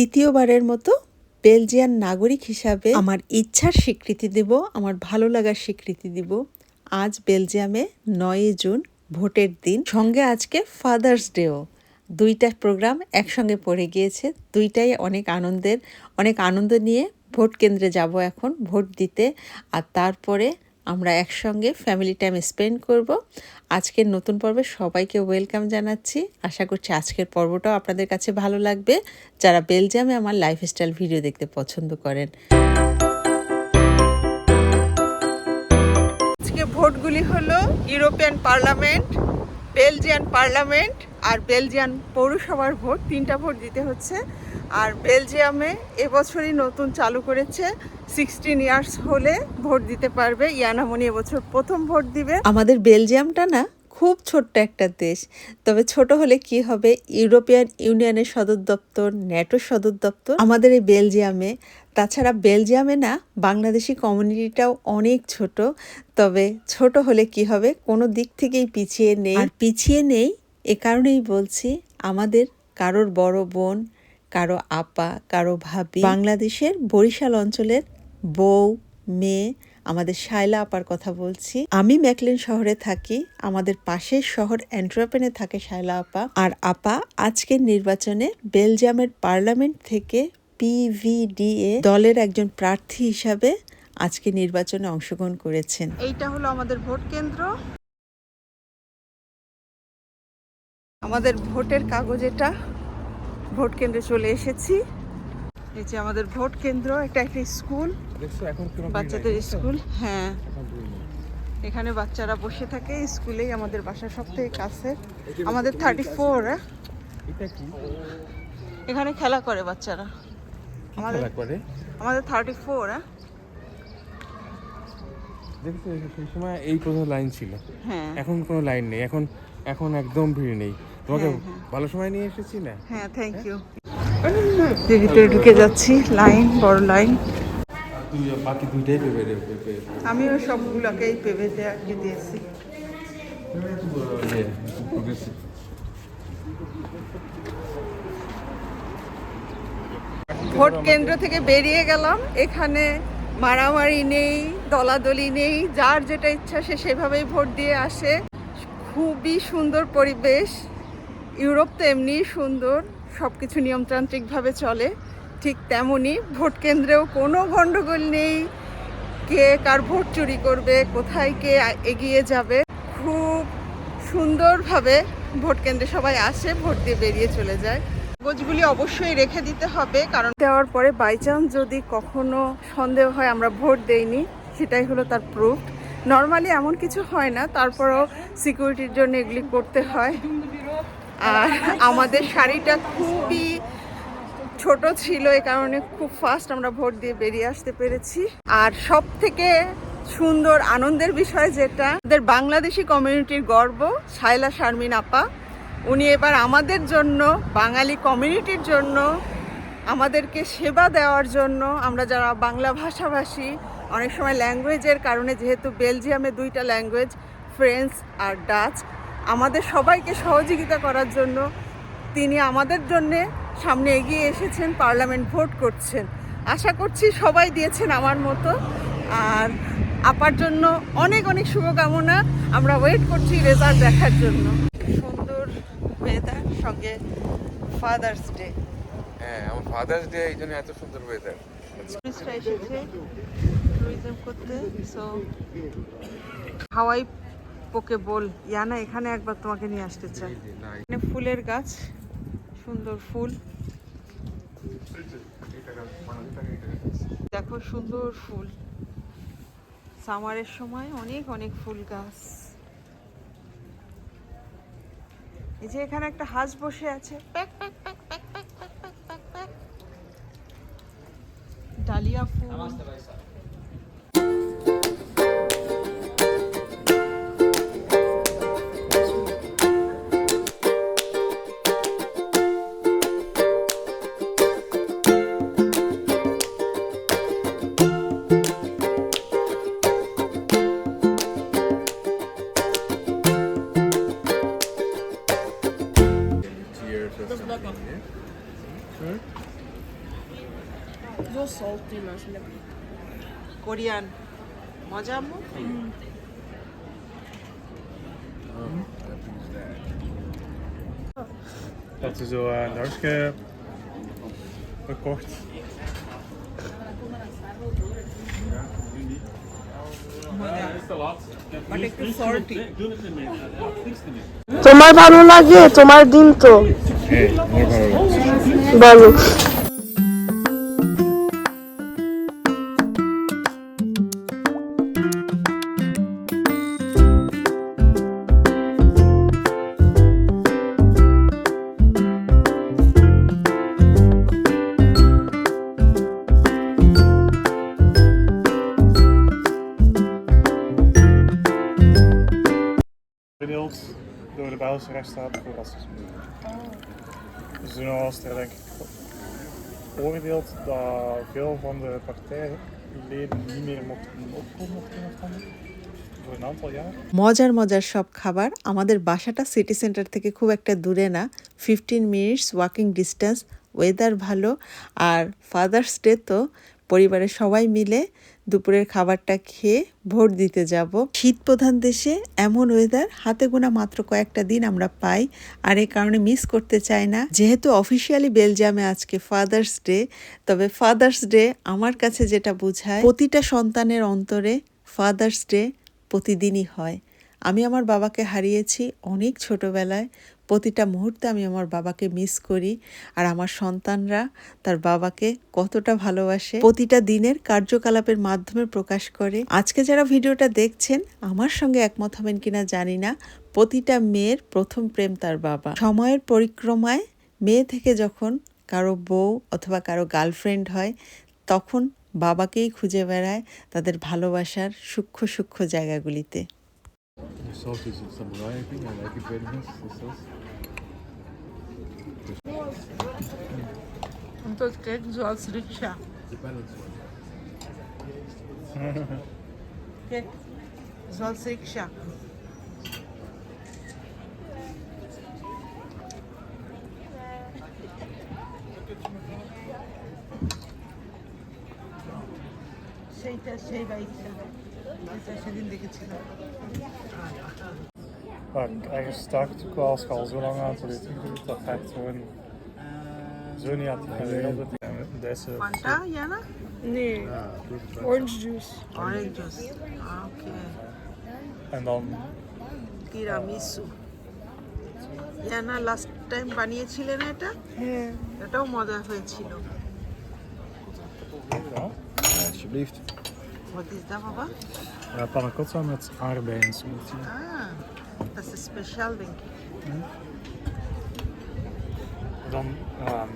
দ্বিতীয়বারের মতো বেলজিয়ান নাগরিক হিসাবে আমার ইচ্ছার স্বীকৃতি দেব, আমার ভালো লাগার স্বীকৃতি দিব। আজ বেলজিয়ামে নয়ই জুন, ভোটের দিন। সঙ্গে আজকে ফাদার্স ডেও দুইটা প্রোগ্রাম একসঙ্গে পড়ে গিয়েছে, দুইটাই অনেক আনন্দের, অনেক আনন্দ নিয়ে ভোট কেন্দ্রে যাব এখন, ভোট দিতে। আর তারপরে আমরা একসঙ্গে ফ্যামিলি টাইম স্পেন্ড করব। আজকের নতুন পর্বে সবাইকে ওয়েলকাম জানাচ্ছি। আশা করছি আজকের পর্বটাও আপনাদের কাছে ভালো লাগবে। যারা বেলজিয়ামে আমার লাইফস্টাইল ভিডিও দেখতে পছন্দ করেন। আজকে ভোটগুলি হলো ইউরোপিয়ান পার্লামেন্ট, বেলজিয়ান পার্লামেন্ট আর বেলজিয়ান পৌরসভার ভোট। তিনটা ভোট দিতে হচ্ছে। আর বেলজিয়ামে এবছরই নতুন চালু করেছে সিক্সটিন ইয়ার্স হলে ভোট দিতে পারবে ইয়ানামনি এবছর প্রথম ভোট দিবে। আমাদের বেলজিয়ামটা না খুব ছোট্ট একটা দেশ। তবে ছোট হলে কি হবে? ইউরোপিয়ান ইউনিয়নের সদর দপ্তর ন্যাটোর সদর দপ্তর। আমাদের এই বেলজিয়ামে, তাছাড়া বেলজিয়ামে না বাংলাদেশি কমিউনিটিটাও অনেক ছোট। তবে ছোট হলে কি হবে? কোনো দিক থেকেই পিছিয়ে নেই। আর পিছিয়ে নেই এ কারণেই বলছি, আমাদের কারোর বড় বোন কারও আপা কারও ভাবি। বাংলাদেশের বরিশাল অঞ্চলের বউ মেয়ে আমাদের শায়লা আপার কথা বলছি। আমি ম্যাকলেন শহরে থাকি আমাদের পাশের শহর অ্যান্ট্রাপেনে থাকে শায়লা আপা। আর আপা আজকের নির্বাচনে বেলজিয়ামের পার্লামেন্ট থেকে পিভিডিএ দলের একজন প্রার্থী হিসাবে আজকে নির্বাচনে অংশগ্রহণ করেছেন। এইটা হলো আমাদের ভোট কেন্দ্র। আমাদের ভোটের কাগজ এটা। ভোট কেন্দ্রে চলে এসেছি। এই যে আমাদের ভোট কেন্দ্র এটা একটা স্কুল। বাচ্চাদের স্কুল হ্যাঁ। এখন বাচ্চারা বসে থাকে স্কুলেই আমাদের বাসা সব থেকে কাছে। আমাদের থার্টি ফোর এখানে খেলা করে বাচ্চারা। আমাদের করে? আমাদের থার্টি ফোর দেখছ সেই সময় এই প্রথম লাইন ছিল। হ্যাঁ। এখন কোনো লাইন নেই এখন এখন একদম ভিড় নেই। তোমাকে হ্যাঁ, হ্যাঁ। ভালো সময় নিয়ে এসেছি না? হ্যাঁ থ্যাংক ইউ ভিতরে ঢুকে যাচ্ছি লাইন বড় লাইন বাকি দুইটাই রে আমিও সবগুলোকেই পেঁপেতে আটকে দিয়েছি। ভোট কেন্দ্র থেকে বেরিয়ে গেলাম। এখানে মারামারি নেই দলাদলি নেই যার যেটা ইচ্ছা সে সেভাবেই ভোট দিয়ে আসে। খুবই সুন্দর পরিবেশ। ইউরোপ তো এমনিই সুন্দর সব কিছু নিয়মতান্ত্রিকভাবে চলে, ঠিক তেমনই ভোট কেন্দ্রেও কোনো গণ্ডগোল নেই, কে কার ভোট চুরি করবে, কোথায় কে এগিয়ে যাবে, খুব সুন্দরভাবে ভোট কেন্দ্রে সবাই আসে, ভোট দিয়ে বেরিয়ে চলে যায়। কাগজগুলি অবশ্যই রেখে দিতে হবে, কারণ দেওয়ার পরে বাই চান্স যদি কখনো সন্দেহ হয় আমরা ভোট দেইনি, সেটাই হলো তার প্রুফ নর্মালি এমন কিছু হয় না, তারপরেও সিকিউরিটির জন্য এগুলি করতে হয়। আর আমাদের শাড়িটা খুবই ছোট ছিল এই কারণে খুব ফাস্ট আমরা ভোট দিয়ে বেরিয়ে আসতে পেরেছি। আর সব থেকে সুন্দর আনন্দের বিষয় যেটা, আমাদের বাংলাদেশি কমিউনিটির গর্ব শায়লা শারমিন আপা। উনি এবার আমাদের জন্য, বাঙালি কমিউনিটির জন্য, আমাদেরকে সেবা দেওয়ার জন্য, আমরা যারা বাংলা ভাষাভাষী, অনেক সময় ল্যাঙ্গুয়েজের কারণে যেহেতু বেলজিয়ামে দুইটা ল্যাঙ্গুয়েজ ফ্রেঞ্চ আর ডাচ আমাদের সবাইকে সহযোগিতা করার জন্য তিনি আমাদের জন্য সামনে এগিয়ে এসেছেন পার্লামেন্ট ভোট করছেন। আশা করছি সবাই দিয়েছেন আমার মতো। আর আপার জন্য অনেক অনেক শুভকামনা। আমরা ওয়েট করছি রেজাল্ট দেখার জন্য। সুন্দর ওয়েদার সঙ্গে ফাদার্স ডে হ্যাঁ আমার ফাদার্স ডে এই জন্য এত সুন্দর ওয়েদার টুরিস্টরা এসেছে ট্যুরিজম করতে সো হাওয়াই পোকে বল। ইয়ানা এখানে একবার তোমাকে নিয়ে আসতে চাই এখানে ফুলের গাছ সুন্দর ফুল। দেখো সুন্দর ফুল। সামারের সময় অনেক অনেক ফুল গাছ। এই যে এখানে একটা হাঁস বসে আছে। প্যাক প্যাক কোরিয়ান। মজা আম্মু? Dat ze zo een dagsje gekocht. তোমার ভালো লাগে? তোমার দিন তো। বলো। Gedeeld door de Belgische rechtsstaat voor racisme. Oh. Dus toen was er denk ik veroordeeld dat veel van de partijleden niet meer mochten opkomen of. Voor een aantal jaar. মজার মজার সব খাবার আমাদের বাসাটা সিটি সেন্টার থেকে খুব একটা দূরে না fifteen minutes walking distance weather ভালো আর ফাদার্স ডে তো পরিবারের সবাই মিলে দুপুরের খাবারটা খেয়ে ভোট দিতে যাব। শীত প্রধান দেশে এমন ওয়েদার হাতে গোনা মাত্র কয়েকটা দিন আমরা পাই। আর এই কারণে মিস করতে চাই না। যেহেতু অফিসিয়ালি বেলজিয়ামে আজকে ফাদার্স ডে তবে ফাদার্স ডে আমার কাছে যেটা বোঝায়, প্রতিটা সন্তানের অন্তরে ফাদার্স ডে প্রতিদিনই হয়। আমি আমার বাবাকে হারিয়েছি অনেক ছোটবেলায়। প্রতিটা মুহূর্তে আমি আমার বাবাকে মিস করি আর আমার সন্তানরা তার বাবাকে কতটা ভালোবাসে। প্রতিটা দিনের কার্যকলাপের মাধ্যমে প্রকাশ করে। আজকে যারা ভিডিওটা দেখছেন, আমার সঙ্গে একমত হবেন কিনা জানি না। প্রতিটা মেয়ের প্রথম প্রেম তার বাবা। সময়ের পরিক্রমায় মেয়ে থেকে যখন কারও বউ অথবা কারও গার্লফ্রেন্ড হয়, তখন বাবাকেই খুঁজে বেড়ায় তাদের ভালোবাসার সূক্ষ্ম সূক্ষ্ম জায়গাগুলিতে। Und das kriegen sie zoals Rikscha. Kijk, zo als Zeker, zeker. Dat is een dingetje দেখেছিলাম Maar ergens start ook wel als je al zo lang aan het eten doet, dat gaat gewoon zo niet aan het geregeld. Deze কোনটা জানা Nee, orange juice. Orange juice okay en dan tiramisu জানা last time বানিয়েছিলেন এটা হ্যাঁ এটাও মজা হয়েছিল ja, alsjeblieft. What is the বাবা uh, panna cotta met aardbeien smoothie. Ah, that's a special drink. Mm -hmm. Rum, um,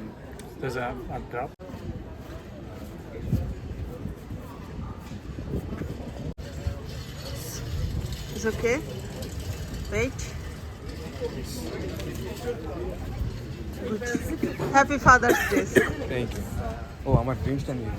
there's a, a drop. It's okay? Wait. Good. Happy Father's Day. Thank you. Oh, I'm a can you